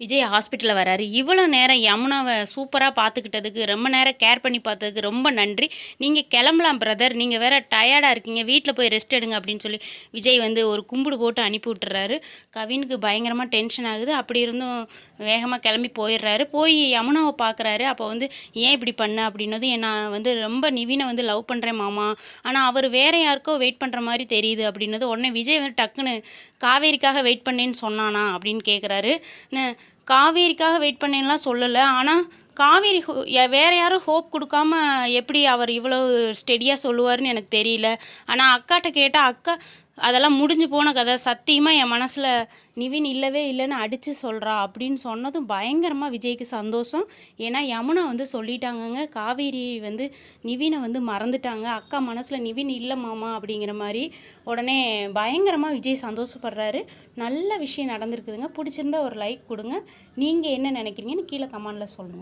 விஜய் ஹாஸ்பிட்டலில் வராரு. இவ்வளோ நேரம் யமுனாவை சூப்பராக பார்த்துக்கிட்டதுக்கு ரொம்ப நேரம் கேர் பண்ணி பார்த்ததுக்கு ரொம்ப நன்றி. நீங்கள் கிளம்பலாம் பிரதர் நீங்கள் வேறு டயர்டாக இருக்கீங்க. வீட்டில் போய் ரெஸ்ட் எடுங்க அப்படின்னு சொல்லி விஜய் வந்து ஒரு கும்பிடு போட்டு அனுப்பி விட்டுறாரு. கவினுக்கு பயங்கரமாக டென்ஷன் ஆகுது. அப்படி இருந்தும் வேகமாக கிளம்பி போயிடுறாரு. போய் யமுனாவை பார்க்குறாரு. அப்போ வந்து ஏன் இப்படி பண்ண? அப்படின்னதும் நான் வந்து ரொம்ப நிவினை வந்து லவ் பண்ணுறேன் மாமா. ஆனால் அவர் வேறு யாருக்கோ வெயிட் பண்ணுற மாதிரி தெரியுது. அப்படின்னது உடனே விஜய் வந்து டக்குன்னு காவேரிக்காக வெயிட் பண்ணேன்னு சொன்னானா? அப்படின்னு கேட்குறாரு காவேரிக்காக வெயிட் பண்ணேன்லாம் சொல்லலை. ஆனால் காவேரி வேறு வேற யாரும் ஹோப் கொடுக்காம எப்படி அவர் இவ்வளோ ஸ்டெடியாக சொல்லுவார்னு எனக்கு தெரியல. ஆனால் அக்காட்ட கேட்டால் அக்கா அதெல்லாம் முடிஞ்சு போன கதை. சத்தியமாக என் மனசில் நிவின் இல்லவே இல்லைன்னு அடித்து சொல்கிறா அப்படின்னு சொன்னதும் பயங்கரமாக விஜய்க்கு சந்தோஷம். ஏன்னா யமுனா வந்து சொல்லிட்டாங்கங்க. காவேரி வந்து நிவினை வந்து மறந்துட்டாங்க. அக்கா மனசில் நிவின் இல்லை மாமா அப்படிங்கிற மாதிரி உடனே பயங்கரமாக விஜய் சந்தோஷப்படுறாரு. நல்ல விஷயம் நடந்திருக்குதுங்க. பிடிச்சிருந்தா ஒரு லைக் கொடுங்க. நீங்கள் என்ன நினைக்கிறீங்கன்னு கீழே கமெண்டில் சொல்லுங்கள்